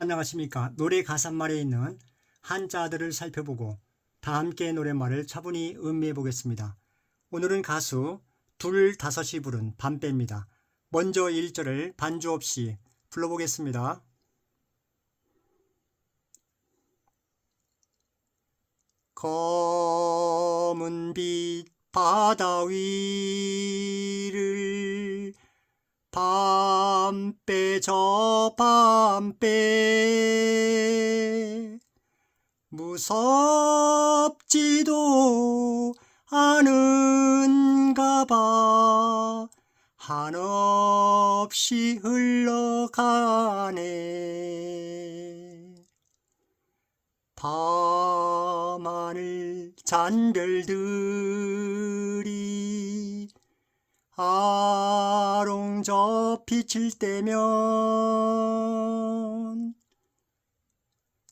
안녕하십니까. 노래 가사말에 있는 한자들을 살펴보고 다 함께 노랫말을 차분히 음미해 보겠습니다. 오늘은 가수 둘 다섯이 부른 밤배입니다. 먼저 1절을 반주 없이 불러보겠습니다. 검은 빛 바다 위를 밤배 저 밤배 무섭지도 않은가 봐. 한없이 흘러가네. 밤하늘 잔별들이 아롱저 빛을 때면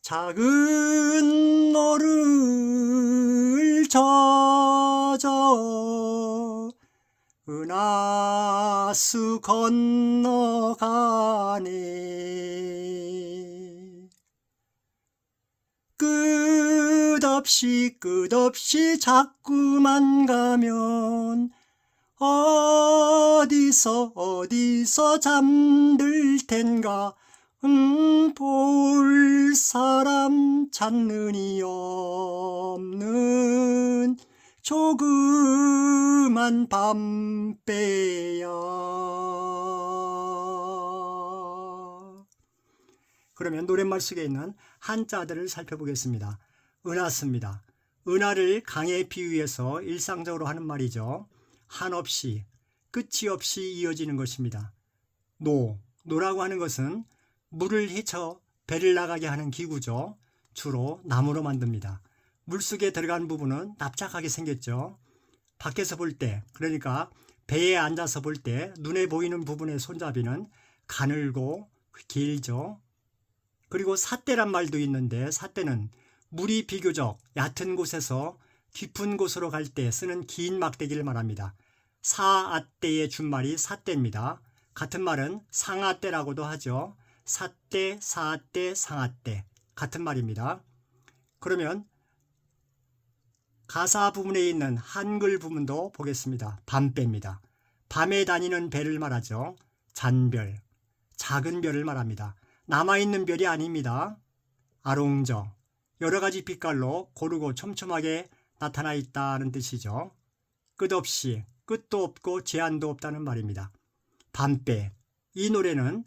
작은 노를 젖어 은하수 건너가네. 끝없이 끝없이 자꾸만 가면 어디서 어디서 잠들 텐가 음, 볼 사람 찾느니 없는 조그만 밤배야. 그러면 노랫말 속에 있는 한자들을 살펴보겠습니다. 은하스입니다. 은하를 강에 비유해서 일상적으로 하는 말이죠. 한없이 끝이 없이 이어지는 것입니다. 노, 노라고 하는 것은 물을 헤쳐 배를 나가게 하는 기구죠. 주로 나무로 만듭니다. 물속에 들어간 부분은 납작하게 생겼죠. 밖에서 볼 때, 그러니까 배에 앉아서 볼 때 눈에 보이는 부분의 손잡이는 가늘고 길죠. 그리고 삿대란 말도 있는데 삿대는 물이 비교적 얕은 곳에서 깊은 곳으로 갈 때 쓰는 긴 막대기를 말합니다. 사앗대의 준말이 삿대입니다. 같은 말은 상아대라고도 하죠. 삿대, 사앗대, 상아대 같은 말입니다. 그러면 가사 부분에 있는 한글 부분도 보겠습니다. 밤배입니다. 밤에 다니는 배를 말하죠. 잔별, 작은 별을 말합니다. 남아있는 별이 아닙니다. 아롱저, 여러 가지 빛깔로 고르고 촘촘하게 나타나 있다는 뜻이죠. 끝없이, 끝도 없고 제한도 없다는 말입니다. 밤배, 이 노래는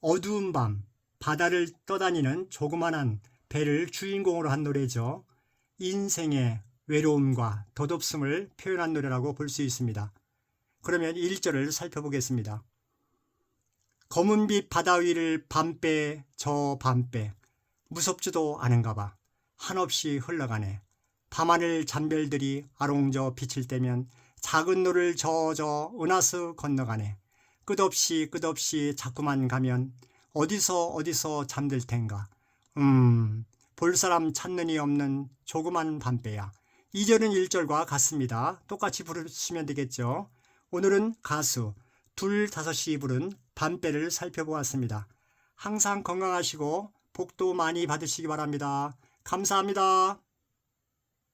어두운 밤, 바다를 떠다니는 조그만한 배를 주인공으로 한 노래죠. 인생의 외로움과 덧없음을 표현한 노래라고 볼 수 있습니다. 그러면 1절을 살펴보겠습니다. 검은 빛 바다 위를 밤배 저 밤배 무섭지도 않은가 봐 한없이 흘러가네 밤하늘 잔별들이 아롱저 빛을 떼면 작은 노를 저저 은하수 건너가네 끝없이 끝없이 자꾸만 가면 어디서 어디서 잠들 텐가 음 볼 사람 찾는 이 없는 조그만 밤배야 2절은 1절과 같습니다 똑같이 부르시면 되겠죠 오늘은 가수 둘 다섯이 부른 밤배를 살펴보았습니다. 항상 건강하시고 복도 많이 받으시기 바랍니다. 감사합니다.